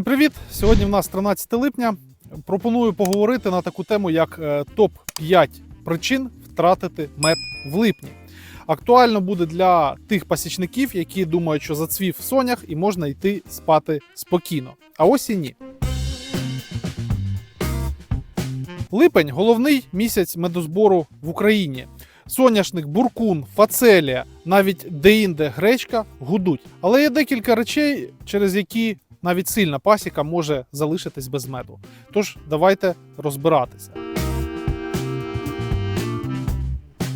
Всім привіт! Сьогодні в нас 13 липня. Пропоную поговорити на таку тему, як е, топ-5 причин втратити мед в липні. Актуально буде для тих пасічників, які думають, що зацвів сонях і можна йти спати спокійно. А ось і ні. Липень головний місяць медозбору в Україні. Соняшник, буркун, фацелія, навіть деінде гречка гудуть. Але є декілька речей, через які навіть сильна пасіка може залишитись без меду. Тож давайте розбиратися.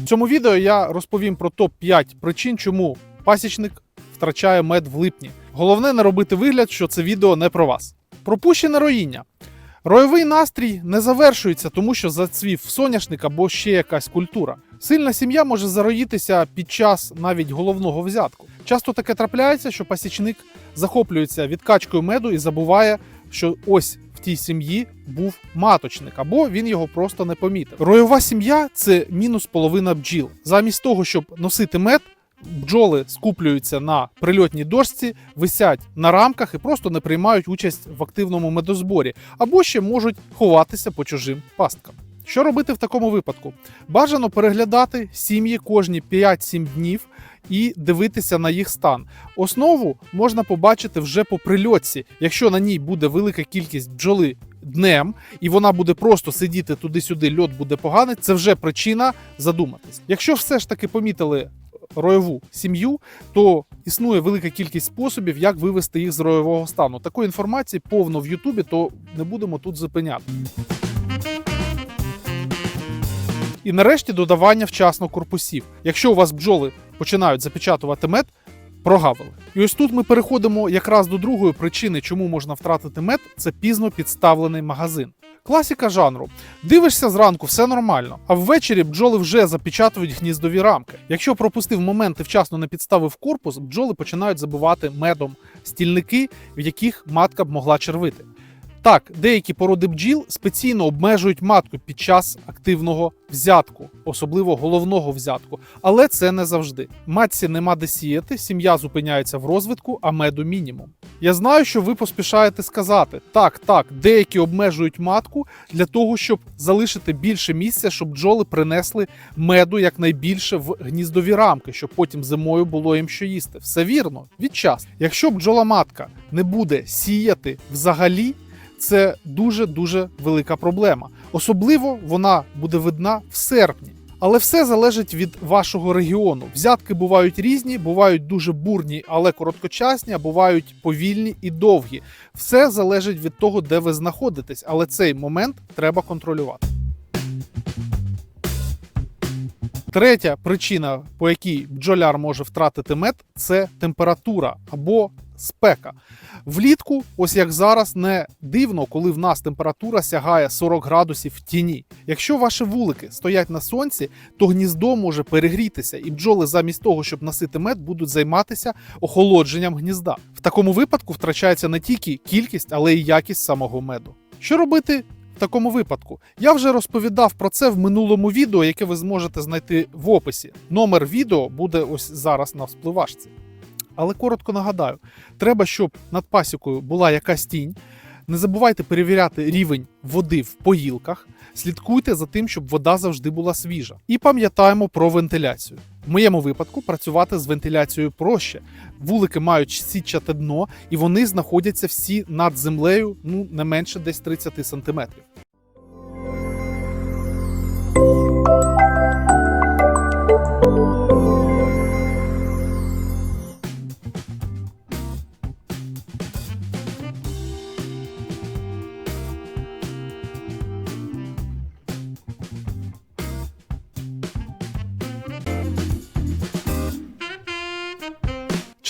В цьому відео я розповім про топ-5 причин, чому пасічник втрачає мед в липні. Головне не робити вигляд, що це відео не про вас. Пропущене роїння. Ройовий настрій не завершується, тому що зацвів соняшник або ще якась культура. Сильна сім'я може зароїтися під час навіть головного взятку. Часто таке трапляється, що пасічник захоплюється відкачкою меду і забуває, що ось в тій сім'ї був маточник, або він його просто не помітив. Ройова сім'я це мінус половина бджіл. Замість того, щоб носити мед, бджоли скуплюються на прильотній дошці, висять на рамках і просто не приймають участь в активному медозборі, або ще можуть ховатися по чужим пасткам. Що робити в такому випадку? Бажано переглядати сім'ї кожні 5-7 днів і дивитися на їх стан. Основу можна побачити вже по прильотці. Якщо на ній буде велика кількість бджоли днем, і вона буде просто сидіти туди-сюди, льот буде поганий, це вже причина задуматись. Якщо все ж таки помітили роєву сім'ю, то існує велика кількість способів, як вивести їх з роєвого стану. Такої інформації повно в Ютубі, то не будемо тут зупиняти. І нарешті додавання вчасно корпусів. Якщо у вас бджоли починають запечатувати мед, прогавили. І ось тут ми переходимо якраз до другої причини, чому можна втратити мед, це пізно підставлений магазин. Класіка жанру. Дивишся зранку, все нормально, а ввечері бджоли вже запечатують гніздові рамки. Якщо пропустив момент і вчасно не підставив корпус, бджоли починають забивати медом стільники, в яких матка б могла червити. Так, деякі породи бджіл спеційно обмежують матку під час активного взятку, особливо головного взятку, але це не завжди. Матці нема де сіяти, сім'я зупиняється в розвитку, а меду мінімум. Я знаю, що ви поспішаєте сказати: так, так, деякі обмежують матку для того, щоб залишити більше місця, щоб бджоли принесли меду якнайбільше в гніздові рамки, щоб потім зимою було їм що їсти. Все вірно, від час. Якщо бджола матка не буде сіяти взагалі це дуже дуже велика проблема. Особливо вона буде видна в серпні. Але все залежить від вашого регіону. Взятки бувають різні, бувають дуже бурні, але короткочасні, а бувають повільні і довгі. Все залежить від того, де ви знаходитесь, але цей момент треба контролювати. Третя причина, по якій бджоляр може втратити мед, це температура або спека. Влітку, ось як зараз, не дивно, коли в нас температура сягає 40 градусів в тіні. Якщо ваші вулики стоять на сонці, то гніздо може перегрітися, і бджоли замість того, щоб носити мед, будуть займатися охолодженням гнізда. В такому випадку втрачається не тільки кількість, але й якість самого меду. Що робити? В такому випадку я вже розповідав про це в минулому відео, яке ви зможете знайти в описі. Номер відео буде ось зараз на вспливашці. Але коротко нагадаю: треба, щоб над пасікою була якась тінь. Не забувайте перевіряти рівень води в поїлках, слідкуйте за тим, щоб вода завжди була свіжа. І пам'ятаємо про вентиляцію. В моєму випадку працювати з вентиляцією проще. Вулики мають сітчате дно, і вони знаходяться всі над землею, ну не менше десь 30 сантиметрів.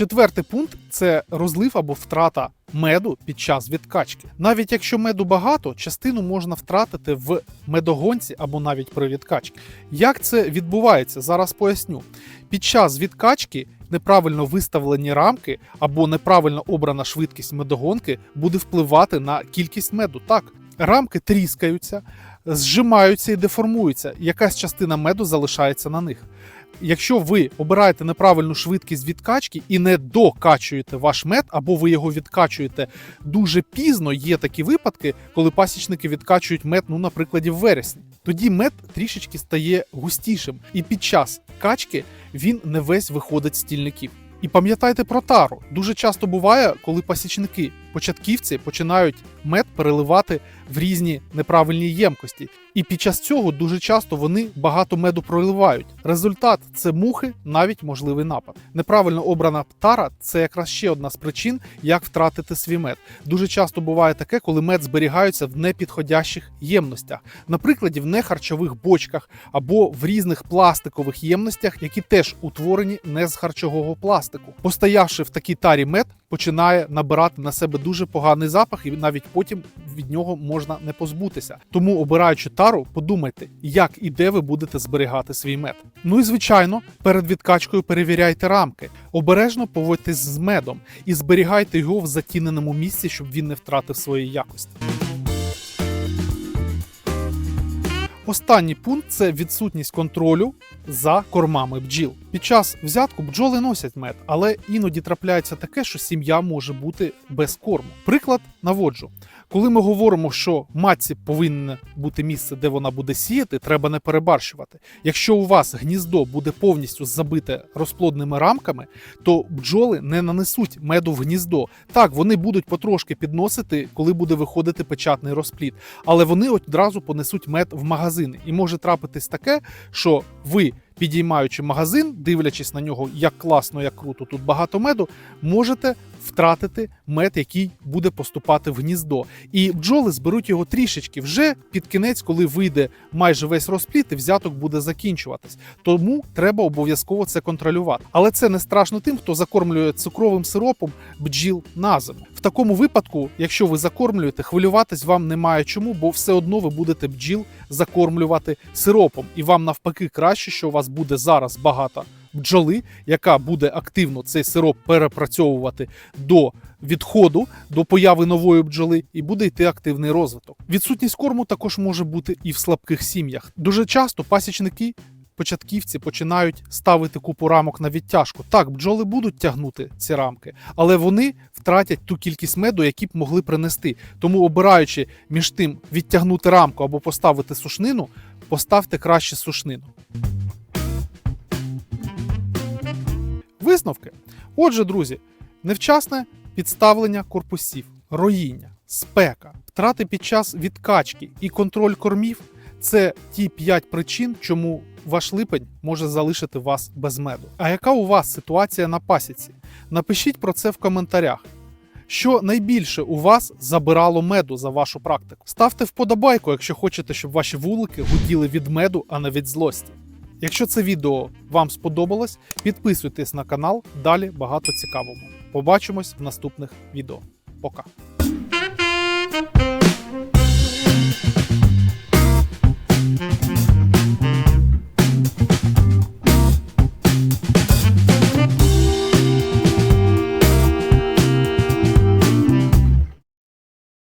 Четвертий пункт це розлив або втрата меду під час відкачки. Навіть якщо меду багато, частину можна втратити в медогонці або навіть при відкачці. Як це відбувається? Зараз поясню. Під час відкачки неправильно виставлені рамки або неправильно обрана швидкість медогонки буде впливати на кількість меду. Так, рамки тріскаються, зжимаються і деформуються. Якась частина меду залишається на них. Якщо ви обираєте неправильну швидкість відкачки і не докачуєте ваш мед, або ви його відкачуєте дуже пізно, є такі випадки, коли пасічники відкачують мед, ну, наприклад, в вересні. Тоді мед трішечки стає густішим, і під час качки він не весь виходить з стільників. І пам'ятайте про тару. Дуже часто буває, коли пасічники, початківці починають мед переливати в різні неправильні ємкості. І під час цього дуже часто вони багато меду проливають. Результат це мухи, навіть можливий напад. Неправильно обрана тара це якраз ще одна з причин, як втратити свій мед. Дуже часто буває таке, коли мед зберігається в непідходящих ємностях, наприклад, в нехарчових бочках або в різних пластикових ємностях, які теж утворені не з харчового пластику. Постоявши в такій тарі мед, починає набирати на себе дуже поганий запах, і навіть потім від нього можна не позбутися. Тому, обираючи тару, подумайте, як і де ви будете зберігати свій мед. Ну і звичайно, перед відкачкою перевіряйте рамки. Обережно поводьтесь з медом і зберігайте його в затіненому місці, щоб він не втратив своєї якості. Останній пункт це відсутність контролю за кормами бджіл. Під час взятку бджоли носять мед, але іноді трапляється таке, що сім'я може бути без корму. Приклад наводжу. Коли ми говоримо, що матці повинне бути місце, де вона буде сіяти, треба не перебарщувати. Якщо у вас гніздо буде повністю забите розплодними рамками, то бджоли не нанесуть меду в гніздо. Так, вони будуть потрошки підносити, коли буде виходити печатний розплід, але вони одразу понесуть мед в магазини. І може трапитись таке, що ви. Підіймаючи магазин, дивлячись на нього, як класно, як круто, тут багато меду, можете втратити мед, який буде поступати в гніздо. І бджоли зберуть його трішечки вже під кінець, коли вийде майже весь розплід, і взяток буде закінчуватись. Тому треба обов'язково це контролювати. Але це не страшно тим, хто закормлює цукровим сиропом бджіл на зиму. В такому випадку, якщо ви закормлюєте, хвилюватись вам немає чому, бо все одно ви будете бджіл закормлювати сиропом, і вам навпаки краще, що у вас буде зараз багато бджоли, яка буде активно цей сироп перепрацьовувати до відходу, до появи нової бджоли, і буде йти активний розвиток. Відсутність корму також може бути і в слабких сім'ях. Дуже часто пасічники. Початківці починають ставити купу рамок на відтяжку. Так, бджоли будуть тягнути ці рамки, але вони втратять ту кількість меду, які б могли принести. Тому, обираючи між тим відтягнути рамку або поставити сушнину, поставте краще сушнину. Висновки. Отже, друзі, невчасне підставлення корпусів, роїння, спека, втрати під час відкачки і контроль кормів це ті 5 причин, чому ваш липень може залишити вас без меду. А яка у вас ситуація на пасіці? Напишіть про це в коментарях. Що найбільше у вас забирало меду за вашу практику? Ставте вподобайку, якщо хочете, щоб ваші вулики гуділи від меду, а не від злості. Якщо це відео вам сподобалось, підписуйтесь на канал, далі багато цікавого. Побачимось в наступних відео. Пока!